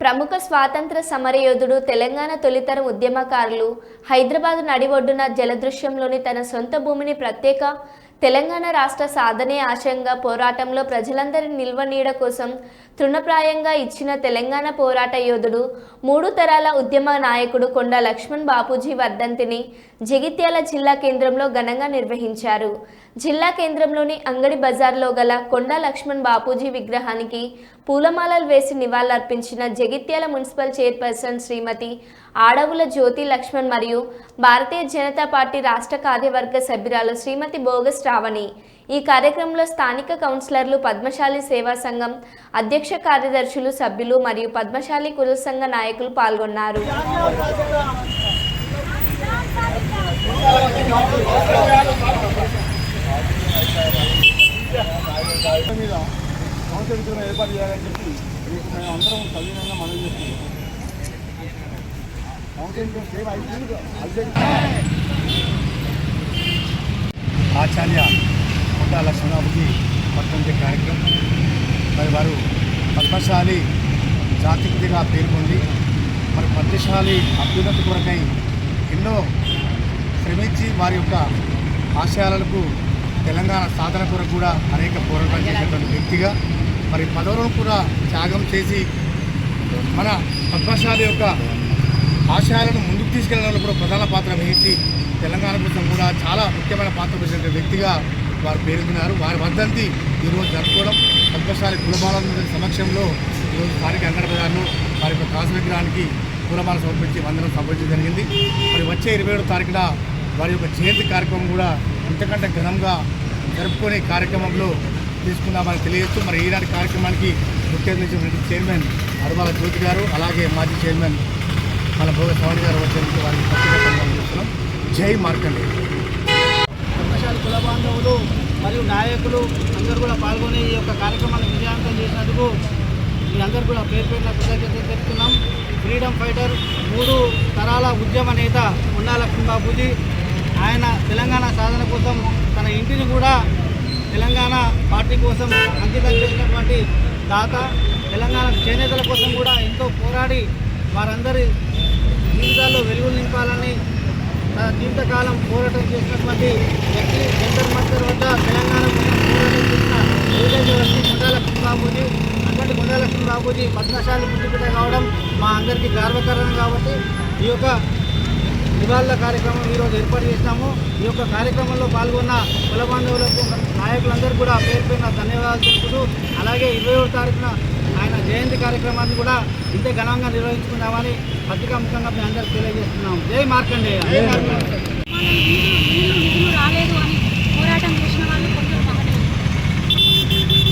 ప్రముఖ స్వాతంత్ర సమరయోధుడు తెలంగాణ తొలితరం ఉద్యమకారులు హైదరాబాద్ నడిఒడ్డున జలదృశ్యంలోని తన సొంత భూమిని ప్రత్యేక తెలంగాణ రాష్ట్ర సాధనే ఆశయంగా పోరాటంలో ప్రజలందరి నిల్వ నీడ కోసం తృణప్రాయంగా ఇచ్చిన తెలంగాణ పోరాట యోధుడు మూడు తరాల ఉద్యమ నాయకుడు కొండ లక్ష్మణ్ బాపూజీ వర్ధంతిని జగిత్యాల జిల్లా కేంద్రంలో ఘనంగా నిర్వహించారు. జిల్లా కేంద్రంలోని అంగడి బజార్లో గల కొండ లక్ష్మణ్ బాపూజీ విగ్రహానికి పూలమాలలు వేసి నివాళులర్పించిన జగిత్యాల మున్సిపల్ చైర్పర్సన్ శ్రీమతి ఆడవుల జ్యోతి లక్ష్మణ్ మరియు భారతీయ జనతా పార్టీ రాష్ట్ర కార్యవర్గ సభ్యురాలు శ్రీమతి బోగస్ శ్రావణి. ఈ కార్యక్రమంలో స్థానిక కౌన్సిలర్లు పద్మశాలి సేవా సంఘం అధ్యక్ష కార్యదర్శులు సభ్యులు మరియు పద్మశాలి కుల సంఘ నాయకులు పాల్గొన్నారు. మీద సంవత్సర ఏర్పాటు చేయాలని చెప్పి మేము అందరం సవినంగా మనం చేస్తున్నాం. ఆచార్య కొండ లక్ష్మణాబుకి పట్టుకుంటే కార్యక్రమం. మరి వారు పద్మశాలి జాతిపతిగా పేర్కొంది మరి పద్మశాలి అభ్యున్నతి కొరకై ఎన్నో శ్రమించి వారి యొక్క ఆశయాలకు తెలంగాణ సాధన కొరకు కూడా అనేక పోరాటాలు చేసినటువంటి వ్యక్తిగా మరి పదవులను కూడా త్యాగం చేసి మన పద్మశాలి యొక్క ఆశయాలను ముందుకు తీసుకెళ్ళడంలో కూడా ప్రధాన పాత్ర వహించి తెలంగాణ కోసం కూడా చాలా ముఖ్యమైన పాత్ర వహించిన వ్యక్తిగా వారు పేరొందినారు వారి వర్ధంతి ఈరోజు జరుపుకోవడం పద్మశాలి కులబాల సమక్షంలో ఈరోజు స్థానిక అంగడి బజార్లో వారి యొక్క కాసు విగ్రహానికి పూలమాల సమర్పించి వందనం సమర్పించడం జరిగింది. మరి వచ్చే ఇరవై ఏడు తారీఖున వారి యొక్క జయంతి కార్యక్రమం కూడా ఇంతకంటే ఘనంగా జరుపుకునే కార్యక్రమంలో తీసుకుందామని తెలియజేస్తూ మరి ఈనాటి కార్యక్రమానికి ముఖ్య అతిథి చైర్మన్ అడమాల జ్యోతి గారు అలాగే మాజీ చైర్మన్ మన భోగ శ్రవణి గారు వచ్చేందుకు వారికి ప్రత్యేక చేస్తున్నాం. జై మార్కండే కుల బాంధవులు మరియు నాయకులు అందరూ కూడా పాల్గొని ఈ యొక్క కార్యక్రమాన్ని విజయవంతం చేసినందుకు మీ అందరు కూడా పేరు పేరున కృతజ్ఞతలు తెలుపుతున్నాం. ఫ్రీడమ్ ఫైటర్ మూడు తరాల ఉద్యమ నేత ఉన్నా లక్ష్మణ్ ఆయన తెలంగాణ సాధన కోసం తన ఇంటిని కూడా తెలంగాణ పార్టీ కోసం అంకితం చేసినటువంటి దాత తెలంగాణ చేనేతల కోసం కూడా ఎంతో పోరాడి వారందరి జీవితాల్లో వెలుగులు నింపాలని జీవితకాలం పోరాటం చేసినటువంటి వ్యక్తి జంటర్ మంతర్ వద్ద తెలంగాణ పోరాటం చేసిన ఏదైతే వ్యక్తి బాబూజీ అటువంటి కొండాల బాబూజీ పద్మశాలి ముద్దుబిడ్డ కావడం మా అందరికీ గర్వకారణం కాబట్టి ఈ యొక్క నివాళుల కార్యక్రమం ఈరోజు ఏర్పాటు చేసినాము ఈ యొక్క కార్యక్రమంలో పాల్గొన్న కుల బాంధవులకు నాయకులందరూ కూడా పేరు పేరున ధన్యవాదాలు తెలుపుతూ అలాగే ఇరవై ఏడు తారీఖున ఆయన జయంతి కార్యక్రమాన్ని కూడా ఇంతే ఘనంగా నిర్వహించుకుందామని పత్రికా ముఖంగా మేము అందరికీ తెలియజేస్తున్నాం. జై మార్కండే రాలేదు అని పోరాటం చేసిన వాళ్ళు కొందరు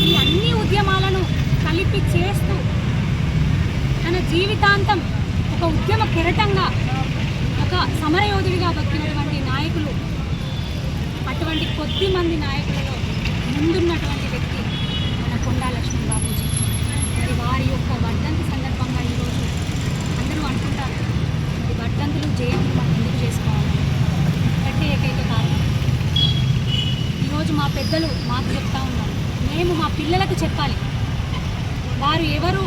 ఈ అన్ని ఉద్యమాలను కలిపి చేస్తూ తన జీవితాంతం ఒక ఉద్యమ కిరటంగా ఒక సమరయోధుడిగా బతికినటువంటి నాయకులు అటువంటి కొద్ది మంది నాయకులలో ముందున్నటువంటి వ్యక్తి మన కొండా లక్ష్మణ్ బాబూజీ మరి వారి యొక్క వర్ధంతి సందర్భంగా ఈరోజు అందరూ అంటుంటారు ఈ వర్ధంతులు జయంతి మనం ఎందుకు చేసుకోవాలి? ఒకటే ఏకైక కారణం. ఈరోజు మా పెద్దలు మాకు చెప్తా ఉన్నారు మేము మా పిల్లలకు చెప్పాలి. వారు ఎవరు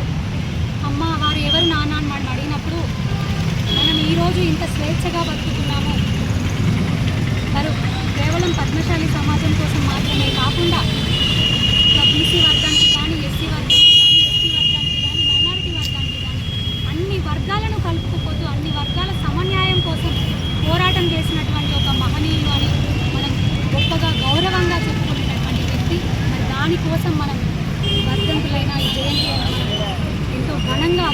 అమ్మ వారు ఎవరు నాన్న అని మనం అడిగినప్పుడు మనం ఈరోజు ఇంత స్వేచ్ఛగా బతుకుతున్నాము. వారు కేవలం పద్మశాలి సమాజం కోసం మాత్రమే కాకుండా ఒక బీసీ వర్గానికి కానీ ఎస్సీ వర్గానికి కానీ ఎస్టీ వర్గానికి కానీ మైనారిటీ వర్గానికి కానీ అన్ని వర్గాలను కలుపుకుపోతూ అన్ని వర్గాల సమన్యాయం కోసం పోరాటం చేసినటువంటి ఒక మహనీయులు అని మనం గొప్పగా గౌరవంగా చెప్పుకునేటటువంటి వ్యక్తి. మరి దానికోసం మనం వర్ధంతులైన జయంతి అయినా మనం ఎంతో ఘనంగా